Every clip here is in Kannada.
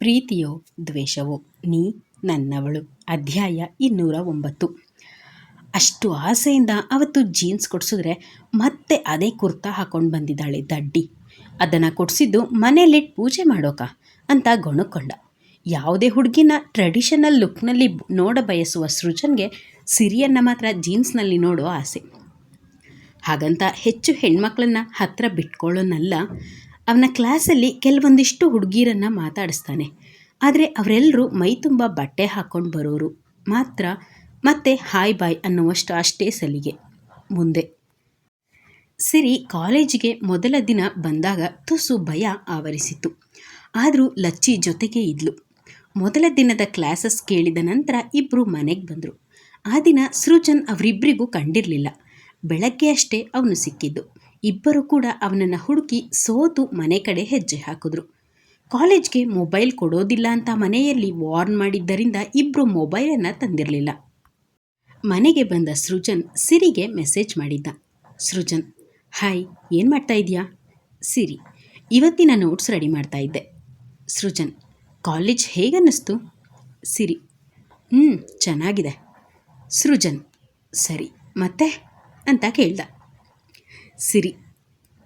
ಪ್ರೀತಿಯೋ ದ್ವೇಷವೋ ನೀ ನನ್ನವಳು. ಅಧ್ಯಾಯ ಇನ್ನೂರ ಒಂಬತ್ತು. ಅಷ್ಟು ಆಸೆಯಿಂದ ಅವತ್ತು ಜೀನ್ಸ್ ಕೊಡಿಸಿದ್ರೆ ಮತ್ತೆ ಅದೇ ಕುರ್ತಾ ಹಾಕೊಂಡು ಬಂದಿದ್ದಾಳೆ ದಡ್ಡಿ. ಅದನ್ನು ಕೊಡಿಸಿದ್ದು ಮನೇಲಿಟ್ಟು ಪೂಜೆ ಮಾಡೋಕ ಅಂತ ಗೊಣಕೊಂಡ. ಯಾವುದೇ ಹುಡುಗಿನ ಟ್ರೆಡಿಷನಲ್ ಲುಕ್ನಲ್ಲಿ ನೋಡ ಬಯಸುವ ಸೃಜನ್ಗೆ ಸಿರಿಯನ್ನು ಮಾತ್ರ ಜೀನ್ಸ್ನಲ್ಲಿ ನೋಡೋ ಆಸೆ. ಹಾಗಂತ ಹೆಚ್ಚು ಹೆಣ್ಮಕ್ಳನ್ನ ಹತ್ರ ಬಿಟ್ಕೊಳ್ಳೋನಲ್ಲ ಅವನ ಕ್ಲಾಸಲ್ಲಿ ಕೆಲವೊಂದಿಷ್ಟು ಹುಡುಗಿರನ್ನು ಮಾತಾಡಿಸ್ತಾನೆ. ಆದರೆ ಅವರೆಲ್ಲರೂ ಮೈ ತುಂಬ ಬಟ್ಟೆ ಹಾಕ್ಕೊಂಡು ಬರೋರು. ಮಾತ್ರ ಮತ್ತೆ ಹಾಯ್ ಬಾಯ್ ಅನ್ನುವಷ್ಟು ಅಷ್ಟೇ ಸಲಿಗೆ. ಮುಂದೆ. ಸಿರಿ ಕಾಲೇಜಿಗೆ ಮೊದಲ ದಿನ ಬಂದಾಗ ತುಸು ಭಯ ಆವರಿಸಿತು ಆದರೂ ಲಚ್ಚಿ ಜೊತೆಗೆ ಇದ್ಲು. ಮೊದಲ ದಿನದ ಕ್ಲಾಸಸ್ ಕೇಳಿದ ನಂತರ ಇಬ್ಬರು ಮನೆಗೆ ಬಂದರು. ಆ ದಿನ ಸೃಜನ್ ಅವರಿಬ್ಬರಿಗೂ ಕಂಡಿರಲಿಲ್ಲ. ಬೆಳಗ್ಗೆ ಅಷ್ಟೇ ಅವನು ಸಿಕ್ಕಿದ್ದು. ಇಬ್ಬರು ಕೂಡ ಅವನನ್ನು ಹುಡುಕಿ ಸೋತು ಮನೆ ಕಡೆ ಹೆಜ್ಜೆ ಹಾಕಿದ್ರು. ಕಾಲೇಜ್ಗೆ ಮೊಬೈಲ್ ಕೊಡೋದಿಲ್ಲ ಅಂತ ಮನೆಯಲ್ಲಿ ವಾರ್ನ್ ಮಾಡಿದ್ದರಿಂದ ಇಬ್ಬರು ಮೊಬೈಲನ್ನು ತಂದಿರಲಿಲ್ಲ. ಮನೆಗೆ ಬಂದ ಸೃಜನ್ ಸಿರಿಗೆ ಮೆಸೇಜ್ ಮಾಡಿದ್ದ. ಸೃಜನ್, ಹಾಯ್, ಏನು ಮಾಡ್ತಾ ಇದೆಯಾ ಸಿರಿ, ಇವತ್ತಿನ ನೋಟ್ಸ್ ರೆಡಿ ಮಾಡ್ತಾ ಇದ್ದೆ. ಸೃಜನ್, ಕಾಲೇಜ್ ಹೇಗನ್ನಿಸ್ತು? ಸಿರಿ ಹ್ಞೂ ಚೆನ್ನಾಗಿದೆ. ಸೃಜನ್, ಸರಿ, ಮತ್ತೆ? ಅಂತ ಕೇಳ್ದ. ಸಿರಿ,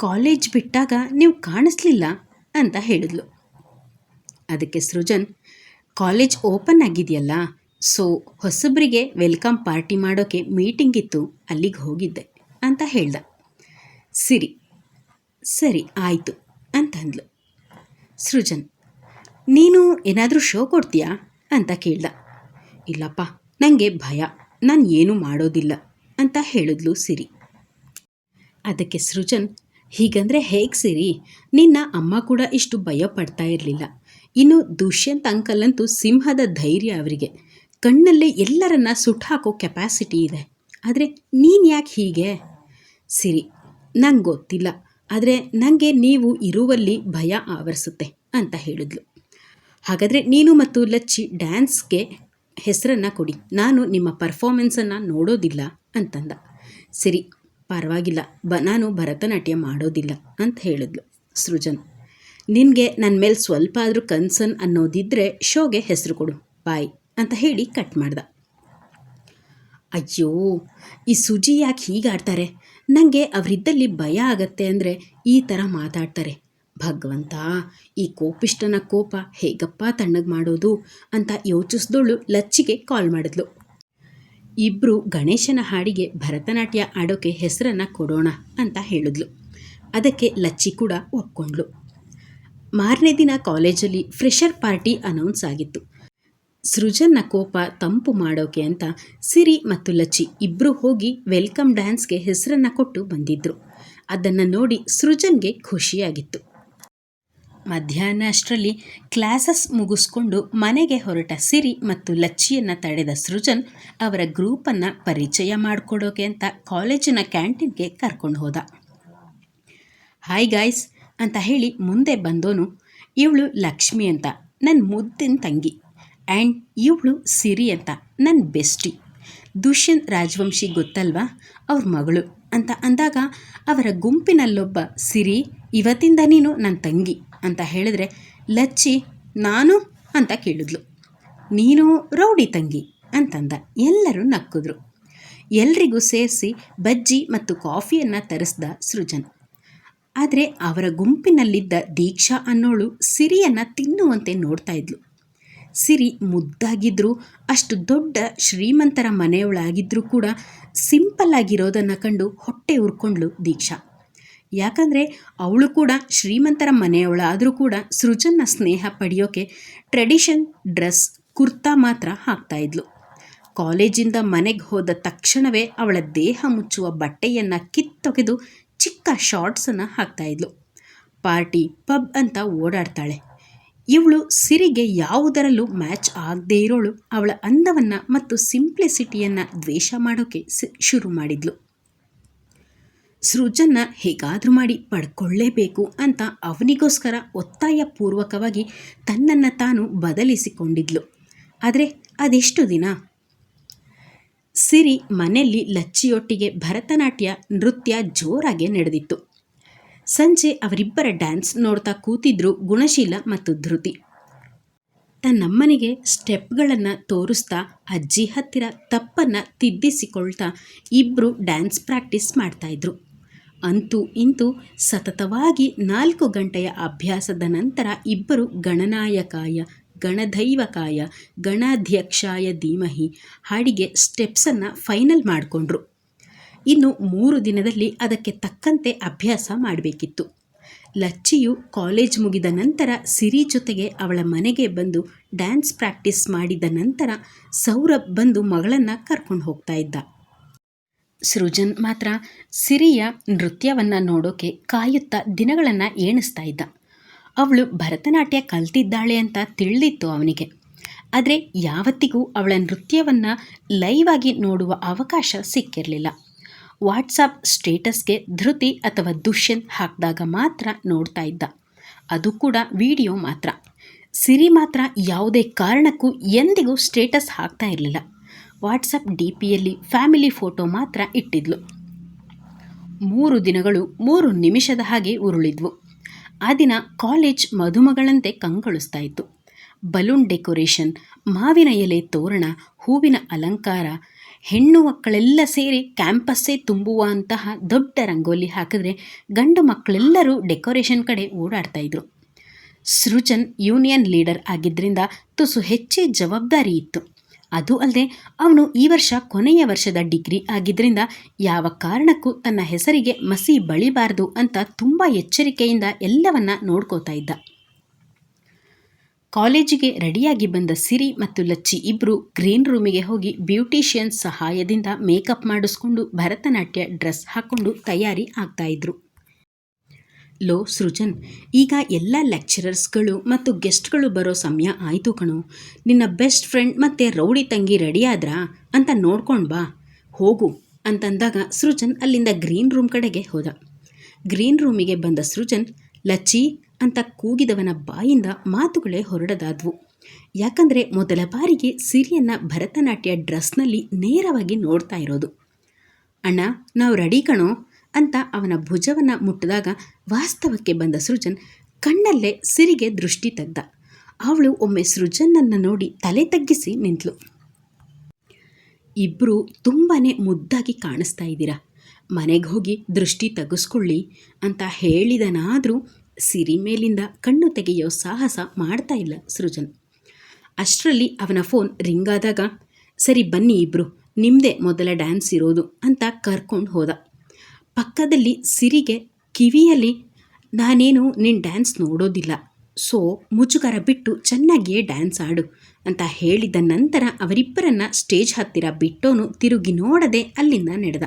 ಕಾಲೇಜ್ ಬಿಟ್ಟಾಗ ನೀವು ಕಾಣಿಸ್ಲಿಲ್ಲ ಅಂತ ಹೇಳಿದ್ಲು. ಅದಕ್ಕೆ ಸೃಜನ್, ಕಾಲೇಜ್ ಓಪನ್ ಆಗಿದೆಯಲ್ಲ, ಸೊ ಹೊಸಬ್ರಿಗೆ ವೆಲ್ಕಮ್ ಪಾರ್ಟಿ ಮಾಡೋಕ್ಕೆ ಮೀಟಿಂಗ್ ಇತ್ತು, ಅಲ್ಲಿಗೆ ಹೋಗಿದ್ದೆ ಅಂತ ಹೇಳ್ದ. ಸಿರಿ, ಸರಿ ಆಯಿತು ಅಂತಂದ್ಲು ಸೃಜನ್, ನೀನು ಏನಾದರೂ ಶೋ ಕೊಡ್ತೀಯಾ ಅಂತ ಕೇಳ್ದ. ಇಲ್ಲಪ್ಪ ನನಗೆ ಭಯ, ನಾನು ಏನೂ ಮಾಡೋದಿಲ್ಲ ಅಂತ ಹೇಳಿದ್ಲು ಸಿರಿ. ಅದಕ್ಕೆ ಸೃಜನ್, ಹೀಗಂದರೆ ಹೇಗೆ ಸಿರಿ? ನಿನ್ನ ಅಮ್ಮ ಕೂಡ ಇಷ್ಟು ಭಯ ಪಡ್ತಾ ಇರಲಿಲ್ಲ. ಇನ್ನು ದುಷ್ಯಂತ್ ಅಂಕಲ್ ಅಂತೂ ಸಿಂಹದ ಧೈರ್ಯ ಅವರಿಗೆ. ಕಣ್ಣಲ್ಲೇ ಎಲ್ಲರನ್ನ ಸುಟ್ಟಾಕೋ ಕೆಪಾಸಿಟಿ ಇದೆ. ಆದರೆ ನೀನು ಯಾಕೆ ಹೀಗೆ? ಸಿರಿ, ನಂಗೆ ಗೊತ್ತಿಲ್ಲ. ಆದರೆ ನನಗೆ ನೀವು ಇರುವಲ್ಲಿ ಭಯ ಆವರಿಸುತ್ತೆ, ಅಂತ ಹೇಳಿದ್ಲು. ಹಾಗಾದರೆ ನೀನು ಮತ್ತು ಲಚ್ಚಿ ಡ್ಯಾನ್ಸ್ಗೆ ಹೆಸರನ್ನು ಕೊಡಿ. ನಾನು ನಿಮ್ಮ ಪರ್ಫಾಮೆನ್ಸನ್ನು ನೋಡೋದಿಲ್ಲ, ಅಂತಂದ. ಸರಿ ಪರವಾಗಿಲ್ಲ. ಬ, ನಾನು ಭರತನಾಟ್ಯ ಮಾಡೋದಿಲ್ಲ ಅಂತ ಹೇಳಿದ್ಲು ಸೃಜನ್. ನಿನಗೆ ನನ್ನ ಮೇಲೆ ಸ್ವಲ್ಪ ಆದರೂ ಕನ್ಸರ್ನ್ ಅನ್ನೋದಿದ್ದರೆ ಶೋಗೆ ಹೆಸರು ಕೊಡು, ಬಾಯ್ ಅಂತ ಹೇಳಿ ಕಟ್ ಮಾಡ್ದ. ಅಯ್ಯೋ, ಈ ಸುಜಿ ಯಾಕೆ ಹೀಗಾಡ್ತಾರೆ ನನಗೆ ಅವರಿದ್ದಲ್ಲಿ ಭಯ ಆಗತ್ತೆ ಅಂದರೆ ಈ ಥರ ಮಾತಾಡ್ತಾರೆ. ಭಗವಂತ, ಈ ಕೋಪಿಷ್ಟನ ಕೋಪ ಹೇಗಪ್ಪ ತಣ್ಣಗೆ ಮಾಡೋದು ಅಂತ ಯೋಚಿಸ್ದೋಳು ಲಚ್ಚಿಗೆ ಕಾಲ್ ಮಾಡಿದ್ಲು. ಇಬ್ಬರು ಗಣೇಶನ ಹಾಡಿಗೆ ಭರತನಾಟ್ಯ ಆಡೋಕೆ ಹೆಸರನ್ನು ಕೊಡೋಣ ಅಂತ ಹೇಳಿದ್ಲು. ಅದಕ್ಕೆ ಲಚ್ಚಿ ಕೂಡ ಒಪ್ಕೊಂಡ್ಳು. ಮಾರನೇ ದಿನ ಕಾಲೇಜಲ್ಲಿ ಫ್ರೆಷರ್ ಪಾರ್ಟಿ ಅನೌನ್ಸ್ ಆಗಿತ್ತು. ಸೃಜನ್ನ ಕೋಪ ತಂಪು ಮಾಡೋಕೆ ಅಂತ ಸಿರಿ ಮತ್ತು ಲಚ್ಚಿ ಇಬ್ಬರು ಹೋಗಿ ವೆಲ್ಕಮ್ ಡ್ಯಾನ್ಸ್ಗೆ ಹೆಸರನ್ನು ಕೊಟ್ಟು ಬಂದಿದ್ದರು ಅದನ್ನು ನೋಡಿ ಸೃಜನ್ಗೆ ಖುಷಿಯಾಗಿತ್ತು. ಮಧ್ಯಾಹ್ನ ಅಷ್ಟರಲ್ಲಿ ಕ್ಲಾಸಸ್ ಮುಗಿಸ್ಕೊಂಡು ಮನೆಗೆ ಹೊರಟ ಸಿರಿ ಮತ್ತು ಲಚ್ಚಿಯನ್ನು ತಡೆದ ಸೃಜನ್ ಅವರ ಗ್ರೂಪನ್ನು ಪರಿಚಯ ಮಾಡಿಕೊಡೋಕೆ ಅಂತ ಕಾಲೇಜಿನ ಕ್ಯಾಂಟೀನ್ಗೆ ಕರ್ಕೊಂಡು ಹೋದ. ಹಾಯ್ ಗಾಯ್ಸ್ ಅಂತ ಹೇಳಿ ಮುಂದೆ ಬಂದೋನು, ಇವಳು ಲಕ್ಷ್ಮಿ ಅಂತ ನನ್ನ ಮುದ್ದಿನ ತಂಗಿ, ಆ್ಯಂಡ್ ಇವಳು ಸಿರಿ ಅಂತ ನನ್ನ ಬೆಸ್ಟಿ. ದುಷ್ಯಂತ್ ರಾಜವಂಶಿ ಗೊತ್ತಲ್ವಾ? ಅವ್ರ ಮಗಳು, ಅಂತ ಅಂದಾಗ ಅವರ ಗುಂಪಿನಲ್ಲೊಬ್ಬ, ಸಿರಿ, ಇವತ್ತಿಂದ ನೀನು ನನ್ನ ತಂಗಿ. ಅಂತ ಹೇಳಿದ್ರೆ, ಲಚ್ಚಿ, ನಾನು? ಅಂತ ಕೇಳಿದ್ಲು. ನೀನು ರೌಡಿ ತಂಗಿ ಅಂತಂದ. ಎಲ್ಲರೂ ನಕ್ಕಿದ್ರು. ಎಲ್ರಿಗೂ ಸೇರಿಸಿ ಬಜ್ಜಿ ಮತ್ತು ಕಾಫಿಯನ್ನು ತರಿಸ್ದ ಸೃಜನ್. ಆದರೆ ಅವರ ಗುಂಪಿನಲ್ಲಿದ್ದ ದೀಕ್ಷಾ ಅನ್ನೋಳು ಸಿರಿಯನ್ನು ತಿನ್ನುವಂತೆ ನೋಡ್ತಾ ಇದ್ಲು. ಸಿರಿ ಮುದ್ದಾಗಿದ್ದರೂ ಅಷ್ಟು ದೊಡ್ಡ ಶ್ರೀಮಂತರ ಮನೆಯವಳಾಗಿದ್ದರೂ ಕೂಡ ಸಿಂಪಲ್ ಆಗಿರೋದನ್ನು ಕಂಡು ಹೊಟ್ಟೆ ಉರ್ಕೊಂಡ್ಳು ದೀಕ್ಷಾ. ಯಾಕಂದರೆ ಅವಳು ಕೂಡ ಶ್ರೀಮಂತರ ಮನೆಯವಳಾದರೂ ಕೂಡ ಸೃಜನ್ನ ಸ್ನೇಹ ಪಡೆಯೋಕೆ ಟ್ರೆಡಿಷನ್ ಡ್ರೆಸ್, ಕುರ್ತಾ ಮಾತ್ರ ಹಾಕ್ತಾ ಇದ್ಲು. ಕಾಲೇಜಿಂದ ಮನೆಗೆ ಹೋದ ತಕ್ಷಣವೇ ಅವಳ ದೇಹ ಮುಚ್ಚುವ ಬಟ್ಟೆಯನ್ನು ಕಿತ್ತೊಗೆದು ಚಿಕ್ಕ ಶಾರ್ಟ್ಸನ್ನು ಹಾಕ್ತಾ ಇದ್ಲು. ಪಾರ್ಟಿ, ಪಬ್ ಅಂತ ಓಡಾಡ್ತಾಳೆ. ಇವಳು ಸಿರಿಗೆ ಯಾವುದರಲ್ಲೂ ಮ್ಯಾಚ್ ಆಗದೇ ಇರೋಳು. ಅವಳ ಅಂದವನ್ನು ಮತ್ತು ಸಿಂಪ್ಲಿಸಿಟಿಯನ್ನು ದ್ವೇಷ ಮಾಡೋಕೆ ಶುರು ಮಾಡಿದ್ಲು. ಸೃಜನ್ನ ಹೇಗಾದರೂ ಮಾಡಿ ಪಡ್ಕೊಳ್ಳೇಬೇಕು ಅಂತ ಅವನಿಗೋಸ್ಕರ ಒತ್ತಾಯಪೂರ್ವಕವಾಗಿ ತನ್ನನ್ನು ತಾನು ಬದಲಿಸಿಕೊಂಡಿದ್ಲು. ಆದರೆ ಅದೆಷ್ಟು ದಿನ? ಸಿರಿ ಮನೆಯಲ್ಲಿ ಲಚ್ಚಿಯೊಟ್ಟಿಗೆ ಭರತನಾಟ್ಯ ನೃತ್ಯ ಜೋರಾಗೆ ನಡೆದಿತ್ತು. ಸಂಜೆ ಅವರಿಬ್ಬರ ಡ್ಯಾನ್ಸ್ ನೋಡ್ತಾ ಕೂತಿದ್ರು ಗುಣಶೀಲ ಮತ್ತು ಧೃತಿ. ತನ್ನಮ್ಮನಿಗೆ ಸ್ಟೆಪ್ಗಳನ್ನು ತೋರಿಸ್ತಾ ಅಜ್ಜಿ ಹತ್ತಿರ ತಪ್ಪನ್ನು ತಿದ್ದಿಸಿಕೊಳ್ತಾ ಇಬ್ಬರು ಡ್ಯಾನ್ಸ್ ಪ್ರಾಕ್ಟೀಸ್ ಮಾಡ್ತಾಯಿದ್ರು ಅಂತೂ ಇಂತೂ ಸತತವಾಗಿ ನಾಲ್ಕು ಗಂಟೆಯ ಅಭ್ಯಾಸದ ನಂತರ ಇಬ್ಬರು ಗಣನಾಯಕಾಯ ಗಣಧೈವಕಾಯ ಗಣಾಧ್ಯಕ್ಷಾಯ ಧೀಮಹಿ ಹಾಡಿಗೆ ಸ್ಟೆಪ್ಸನ್ನು ಫೈನಲ್ ಮಾಡಿಕೊಂಡ್ರು. ಇನ್ನು ಮೂರು ದಿನದಲ್ಲಿ ಅದಕ್ಕೆ ತಕ್ಕಂತೆ ಅಭ್ಯಾಸ ಮಾಡಬೇಕಿತ್ತು. ಲಚ್ಚಿಯು ಕಾಲೇಜ್ ಮುಗಿದ ನಂತರ ಸಿರಿ ಜೊತೆಗೆ ಅವಳ ಮನೆಗೆ ಬಂದು ಡ್ಯಾನ್ಸ್ ಪ್ರಾಕ್ಟೀಸ್ ಮಾಡಿದ ನಂತರ ಸೌರಭ್ ಬಂದು ಮಗಳನ್ನು ಕರ್ಕೊಂಡು ಹೋಗ್ತಾ ಇದ್ದ. ಸೃಜನ್ ಮಾತ್ರ ಸಿರಿಯ ನೃತ್ಯವನ್ನು ನೋಡೋಕೆ ಕಾಯುತ್ತಾ ದಿನಗಳನ್ನು ಏಣಿಸ್ತಾ ಇದ್ದ. ಅವಳು ಭರತನಾಟ್ಯ ಕಲ್ತಿದ್ದಾಳೆ ಅಂತ ತಿಳಿದಿತ್ತು ಅವನಿಗೆ. ಆದರೆ ಯಾವತ್ತಿಗೂ ಅವಳ ನೃತ್ಯವನ್ನು ಲೈವ್ ಆಗಿ ನೋಡುವ ಅವಕಾಶ ಸಿಕ್ಕಿರಲಿಲ್ಲ. ವಾಟ್ಸಪ್ ಸ್ಟೇಟಸ್ಗೆ ಧೃತಿ ಅಥವಾ ದುಷ್ಯಂತ್ ಹಾಕಿದಾಗ ಮಾತ್ರ ನೋಡ್ತಾ ಇದ್ದ. ಅದು ಕೂಡ ವಿಡಿಯೋ ಮಾತ್ರ. ಸಿರಿ ಮಾತ್ರ ಯಾವುದೇ ಕಾರಣಕ್ಕೂ ಎಂದಿಗೂ ಸ್ಟೇಟಸ್ ಹಾಕ್ತಾ ಇರಲಿಲ್ಲ. ವಾಟ್ಸಪ್ ಡಿ ಪಿಯಲ್ಲಿ ಫ್ಯಾಮಿಲಿ ಫೋಟೋ ಮಾತ್ರ ಇಟ್ಟಿದ್ಲು. ಮೂರು ದಿನಗಳು, ಮೂರು ನಿಮಿಷದ ಹಾಗೆ ಉರುಳಿದ್ವು. ಆ ದಿನ ಕಾಲೇಜ್ ಮಧುಮಗಳಂತೆ ಕಂಗೊಳಿಸ್ತಾ ಇತ್ತು. ಬಲೂನ್ ಡೆಕೋರೇಷನ್, ಮಾವಿನ ಎಲೆ ತೋರಣ, ಹೂವಿನ ಅಲಂಕಾರ, ಹೆಣ್ಣು ಮಕ್ಕಳೆಲ್ಲ ಸೇರಿ ಕ್ಯಾಂಪಸ್ಸೇ ತುಂಬುವಂತಹ ದೊಡ್ಡ ರಂಗೋಲಿ ಹಾಕಿದ್ರೆ ಗಂಡು ಮಕ್ಕಳೆಲ್ಲರೂ ಡೆಕೋರೇಷನ್ ಕಡೆ ಓಡಾಡ್ತಾ ಇದ್ರು. ಸೃಜನ್ ಯೂನಿಯನ್ ಲೀಡರ್ ಆಗಿದ್ದರಿಂದ ತುಸು ಹೆಚ್ಚೇ ಜವಾಬ್ದಾರಿ ಇತ್ತು. ಅದು ಅಲ್ಲದೆ ಅವನು ಈ ವರ್ಷ ಕೊನೆಯ ವರ್ಷದ ಡಿಗ್ರಿ ಆಗಿದ್ದರಿಂದ ಯಾವ ಕಾರಣಕ್ಕೂ ತನ್ನ ಹೆಸರಿಗೆ ಮಸಿ ಬಳಿಬಾರದು ಅಂತ ತುಂಬ ಎಚ್ಚರಿಕೆಯಿಂದ ಎಲ್ಲವನ್ನ ನೋಡ್ಕೋತಾ ಇದ್ದ. ಕಾಲೇಜಿಗೆ ರೆಡಿಯಾಗಿ ಬಂದ ಸಿರಿ ಮತ್ತು ಲಚ್ಚಿ ಇಬ್ಬರು ಗ್ರೀನ್ ರೂಮಿಗೆ ಹೋಗಿ ಬ್ಯೂಟಿಷಿಯನ್ ಸಹಾಯದಿಂದ ಮೇಕಪ್ ಮಾಡಿಸ್ಕೊಂಡು ಭರತನಾಟ್ಯ ಡ್ರೆಸ್ ಹಾಕ್ಕೊಂಡು ತಯಾರಿ ಆಗ್ತಾ ಇದ್ರು. ಲೋ ಸೃಜನ್, ಈಗ ಎಲ್ಲ ಲೆಕ್ಚರರ್ಸ್ಗಳು ಮತ್ತು ಗೆಸ್ಟ್ಗಳು ಬರೋ ಸಮಯ ಆಯಿತು ಕಣೋ. ನಿನ್ನ ಬೆಸ್ಟ್ ಫ್ರೆಂಡ್ ಮತ್ತು ರೌಡಿ ತಂಗಿ ರೆಡಿಯಾದ್ರಾ ಅಂತ ನೋಡ್ಕೊಂಡು ಬಾ. ಹೋಗು ಅಂತಂದಾಗ ಸೃಜನ್ ಅಲ್ಲಿಂದ ಗ್ರೀನ್ ರೂಮ್ ಕಡೆಗೆ ಹೋದ. ಗ್ರೀನ್ ರೂಮಿಗೆ ಬಂದ ಸೃಜನ್, ಲಚ್ಚಿ ಅಂತ ಕೂಗಿದವನ ಬಾಯಿಂದ ಮಾತುಗಳೇ ಹೊರಡದಾದ್ವು. ಯಾಕಂದರೆ ಮೊದಲ ಬಾರಿಗೆ ಸಿರಿಯನ್ನು ಭರತನಾಟ್ಯ ಡ್ರೆಸ್ನಲ್ಲಿ ನೇರವಾಗಿ ನೋಡ್ತಾ ಇರೋದು. ಅಣ್ಣ, ನಾವು ರೆಡಿ ಕಣೋ. ಅಂತ ಅವನ ಭುಜವನ್ನು ಮುಟ್ಟಿದಾಗ ವಾಸ್ತವಕ್ಕೆ ಬಂದ ಸೃಜನ್ ಕಣ್ಣಲ್ಲೇ ಸಿರಿಗೆ ದೃಷ್ಟಿ ತೆಗ್ದ. ಅವಳು ಒಮ್ಮೆ ಸೃಜನನ್ನು ನೋಡಿ ತಲೆ ತಗ್ಗಿಸಿ ನಿಂತಳು. ಇಬ್ಬರು ತುಂಬಾ ಮುದ್ದಾಗಿ ಕಾಣಿಸ್ತಾ ಇದ್ದೀರಾ? ಮನೆಗೆ ಹೋಗಿ ದೃಷ್ಟಿ ತೆಗೆಸ್ಕೊಳ್ಳಿ ಅಂತ ಹೇಳಿದನಾದರೂ ಸಿರಿ ಮೇಲಿಂದ ಕಣ್ಣು ತೆಗೆಯೋ ಸಾಹಸ ಮಾಡ್ತಾ ಇಲ್ಲ ಸೃಜನ್. ಅಷ್ಟರಲ್ಲಿ ಅವನ ಫೋನ್ ರಿಂಗ್ ಆದಾಗ, ಸರಿ ಬನ್ನಿ ಇಬ್ಬರು ನಿಮ್ಮದೇ ಮೊದಲ ಡ್ಯಾನ್ಸ್ ಇರೋದು ಅಂತ ಕರ್ಕೊಂಡು ಹೋದ. ಪಕ್ಕದಲ್ಲಿ ಸಿರಿಗೆ ಕಿವಿಯಲ್ಲಿ ನಾನೇನು ನಿನ್ನ ಡ್ಯಾನ್ಸ್ ನೋಡೋದಿಲ್ಲ. ಸೊ ಮುಜುಗರ ಬಿಟ್ಟು ಚೆನ್ನಾಗಿಯೇ ಡ್ಯಾನ್ಸ್ ಆಡು ಅಂತ ಹೇಳಿದ ನಂತರ ಅವರಿಬ್ಬರನ್ನ ಸ್ಟೇಜ್ ಹತ್ತಿರ ಬಿಟ್ಟೋನು ತಿರುಗಿ ನೋಡದೆ ಅಲ್ಲಿಂದ ನಡೆದ.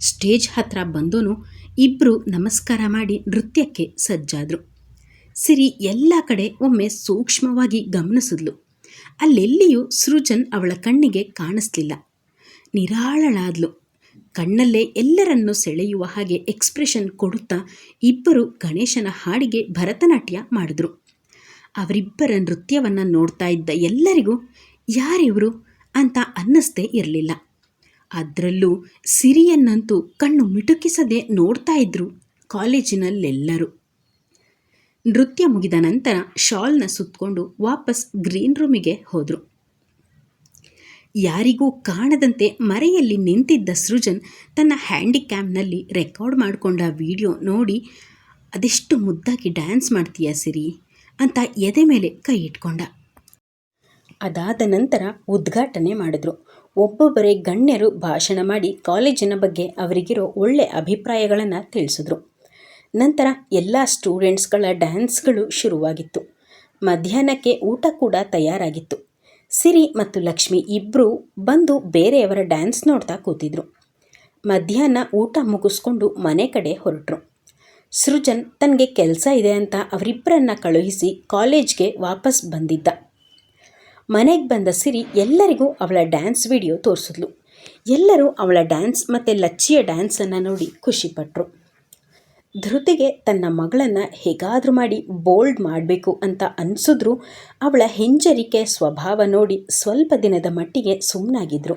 ಸ್ಟೇಜ್ ಹತ್ತಿರ ಬಂದೋನು ಇಬ್ಬರು ನಮಸ್ಕಾರ ಮಾಡಿ ನೃತ್ಯಕ್ಕೆ ಸಜ್ಜಾದರು. ಸಿರಿ ಎಲ್ಲ ಕಡೆ ಒಮ್ಮೆ ಸೂಕ್ಷ್ಮವಾಗಿ ಗಮನಿಸಿದ್ಲು. ಅಲ್ಲೆಲ್ಲಿಯೂ ಸೃಜನ್ ಅವಳ ಕಣ್ಣಿಗೆ ಕಾಣಿಸ್ಲಿಲ್ಲ. ನಿರಾಳಳಾದ್ಲು. ಕಣ್ಣಲ್ಲೇ ಎಲ್ಲರನ್ನೂ ಸೆಳೆಯುವ ಹಾಗೆ ಎಕ್ಸ್ಪ್ರೆಷನ್ ಕೊಡುತ್ತಾ ಇಬ್ಬರು ಗಣೇಶನ ಹಾಡಿಗೆ ಭರತನಾಟ್ಯ ಮಾಡಿದ್ರು. ಅವರಿಬ್ಬರ ನೃತ್ಯವನ್ನು ನೋಡ್ತಾ ಇದ್ದ ಎಲ್ಲರಿಗೂ, ಯಾರಿವರು? ಅಂತ ಅನ್ನಿಸ್ದೇ ಇರಲಿಲ್ಲ. ಅದರಲ್ಲೂ ಸಿರಿಯನ್ನಂತೂ ಕಣ್ಣು ಮಿಟುಕಿಸದೆ ನೋಡ್ತಾ ಇದ್ರು ಕಾಲೇಜಿನಲ್ಲೆಲ್ಲರೂ. ನೃತ್ಯ ಮುಗಿದ ನಂತರ ಶಾಲ್ನ ಸುತ್ತಕೊಂಡು ವಾಪಸ್ ಗ್ರೀನ್ ರೂಮಿಗೆ ಹೋದರು. ಯಾರಿಗೂ ಕಾಣದಂತೆ ಮರೆಯಲ್ಲಿ ನಿಂತಿದ್ದ ಸೃಜನ್ ತನ್ನ ಹ್ಯಾಂಡಿಕ್ಯಾಮ್ನಲ್ಲಿ ರೆಕಾರ್ಡ್ ಮಾಡಿಕೊಂಡ ವಿಡಿಯೋ ನೋಡಿ, ಅದೆಷ್ಟು ಮುದ್ದಾಗಿ ಡ್ಯಾನ್ಸ್ ಮಾಡ್ತೀಯ ಸಿರಿ ಅಂತ ಎದೆ ಮೇಲೆ ಕೈ ಇಟ್ಕೊಂಡ. ಅದಾದ ನಂತರ ಉದ್ಘಾಟನೆ ಮಾಡಿದ್ರು. ಒಬ್ಬೊಬ್ಬರೇ ಗಣ್ಯರು ಭಾಷಣ ಮಾಡಿ ಕಾಲೇಜಿನ ಬಗ್ಗೆ ಅವರಿಗಿರೋ ಒಳ್ಳೆ ಅಭಿಪ್ರಾಯಗಳನ್ನು ತಿಳಿಸಿದ್ರು. ನಂತರ ಎಲ್ಲ ಸ್ಟೂಡೆಂಟ್ಸ್ಗಳ ಡ್ಯಾನ್ಸ್ಗಳು ಶುರುವಾಗಿತ್ತು. ಮಧ್ಯಾಹ್ನಕ್ಕೆ ಊಟ ಕೂಡ ತಯಾರಾಗಿತ್ತು. ಸಿರಿ ಮತ್ತು ಲಕ್ಷ್ಮಿ ಇಬ್ಬರು ಬಂದು ಬೇರೆಯವರ ಡ್ಯಾನ್ಸ್ ನೋಡ್ತಾ ಕೂತಿದ್ರು. ಮಧ್ಯಾಹ್ನ ಊಟ ಮುಗಿಸ್ಕೊಂಡು ಮನೆ ಕಡೆ ಹೊರಟರು. ಸೃಜನ್, ತನಗೆ ಕೆಲಸ ಇದೆ ಅಂತ ಅವರಿಬ್ಬರನ್ನ ಕಳುಹಿಸಿ ಕಾಲೇಜ್ಗೆ ವಾಪಸ್ ಬಂದಿದ್ದ. ಮನೆಗೆ ಬಂದ ಸಿರಿ ಎಲ್ಲರಿಗೂ ಅವಳ ಡ್ಯಾನ್ಸ್ ವಿಡಿಯೋ ತೋರಿಸಿದ್ಲು. ಎಲ್ಲರೂ ಅವಳ ಡ್ಯಾನ್ಸ್ ಮತ್ತು ಲಚ್ಚಿಯ ಡ್ಯಾನ್ಸನ್ನು ನೋಡಿ ಖುಷಿಪಟ್ಟರು ಧೃತಿಗೆ ತನ್ನ ಮಗಳನ್ನು ಹೇಗಾದರೂ ಮಾಡಿ ಬೋಲ್ಡ್ ಮಾಡಬೇಕು ಅಂತ ಅನಿಸಿದ್ರೂ, ಅವಳ ಹೆಂಜರಿಕೆ ಸ್ವಭಾವ ನೋಡಿ ಸ್ವಲ್ಪ ದಿನದ ಮಟ್ಟಿಗೆ ಸುಮ್ಮನಾಗಿದ್ದರು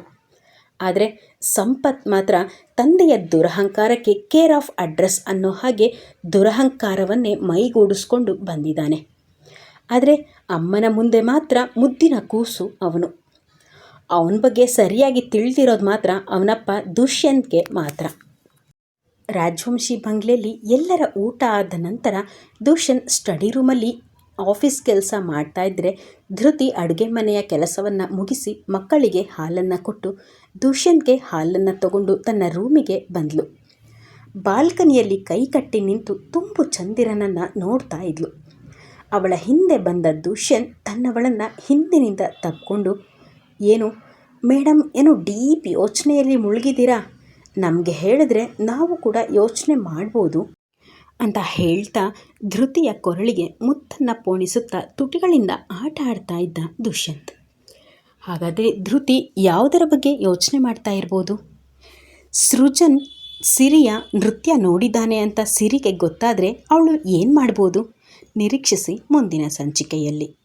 ಆದರೆ ಸಂಪತ್ ಮಾತ್ರ ತಂದೆಯ ದುರಹಂಕಾರಕ್ಕೆ ಕೇರ್ ಆಫ್ ಅಡ್ರೆಸ್ ಅನ್ನೋ ಹಾಗೆ ದುರಹಂಕಾರವನ್ನೇ ಮೈಗೂಡಿಸ್ಕೊಂಡು ಬಂದಿದ್ದಾನೆ. ಆದರೆ ಅಮ್ಮನ ಮುಂದೆ ಮಾತ್ರ ಮುದ್ದಿನ ಕೂಸು ಅವನು. ಅವನ ಬಗ್ಗೆ ಸರಿಯಾಗಿ ತಿಳಿದಿರೋದು ಮಾತ್ರ ಅವನಪ್ಪ ದುಷ್ಯಂತ್ಗೆ ಮಾತ್ರ. ರಾಜವಂಶಿ ಬಂಗ್ಲೆಯಲ್ಲಿ ಎಲ್ಲರ ಊಟ ಆದ ನಂತರ ದೂಷಣ್ ಸ್ಟಡಿ ರೂಮಲ್ಲಿ ಆಫೀಸ್ ಕೆಲಸ ಮಾಡ್ತಾ ಇದ್ದರೆ ಧೃತಿ ಅಡುಗೆ ಮನೆಯ ಕೆಲಸವನ್ನು ಮುಗಿಸಿ ಮಕ್ಕಳಿಗೆ ಹಾಲನ್ನು ಕೊಟ್ಟು ದೂಷಣ್ಗೆ ಹಾಲನ್ನು ತಗೊಂಡು ತನ್ನ ರೂಮಿಗೆ ಬಂದಳು ಬಾಲ್ಕನಿಯಲ್ಲಿ ಕೈ ಕಟ್ಟಿ ನಿಂತು ತುಂಬು ಚಂದಿರನನ್ನು ನೋಡ್ತಾ ಇದ್ಲು. ಅವಳ ಹಿಂದೆ ಬಂದ ದೂಷ್ಯನ್ ತನ್ನವಳನ್ನು ಹಿಂದಿನಿಂದ ತಬ್ಕೊಂಡು ಏನು ಮೇಡಮ್ ಏನು ಡೀಪ್ ಯೋಚನೆಯಲ್ಲಿ ಮುಳುಗಿದ್ದೀರಾ? ನಮಗೆ ಹೇಳಿದ್ರೆ ನಾವು ಕೂಡ ಯೋಚನೆ ಮಾಡ್ಬೋದು ಅಂತ ಹೇಳ್ತಾ ಧೃತಿಯ ಕೊರಳಿಗೆ ಮುತ್ತನ್ನು ಪೋಣಿಸುತ್ತಾ ತುಟಿಗಳಿಂದ ಆಟ ಆಡ್ತಾ ಇದ್ದ ದುಷ್ಯಂತ್. ಹಾಗಾದರೆ ಧೃತಿ ಯಾವುದರ ಬಗ್ಗೆ ಯೋಚನೆ ಮಾಡ್ತಾ ಇರ್ಬೋದು? ಸೃಜನ್ ಸಿರಿಯ ನೃತ್ಯ ನೋಡಿದ್ದಾನೆ ಅಂತ ಸಿರಿಗೆ ಗೊತ್ತಾದರೆ ಅವಳು ಏನು ಮಾಡ್ಬೋದು? ನಿರೀಕ್ಷಿಸಿ ಮುಂದಿನ ಸಂಚಿಕೆಯಲ್ಲಿ.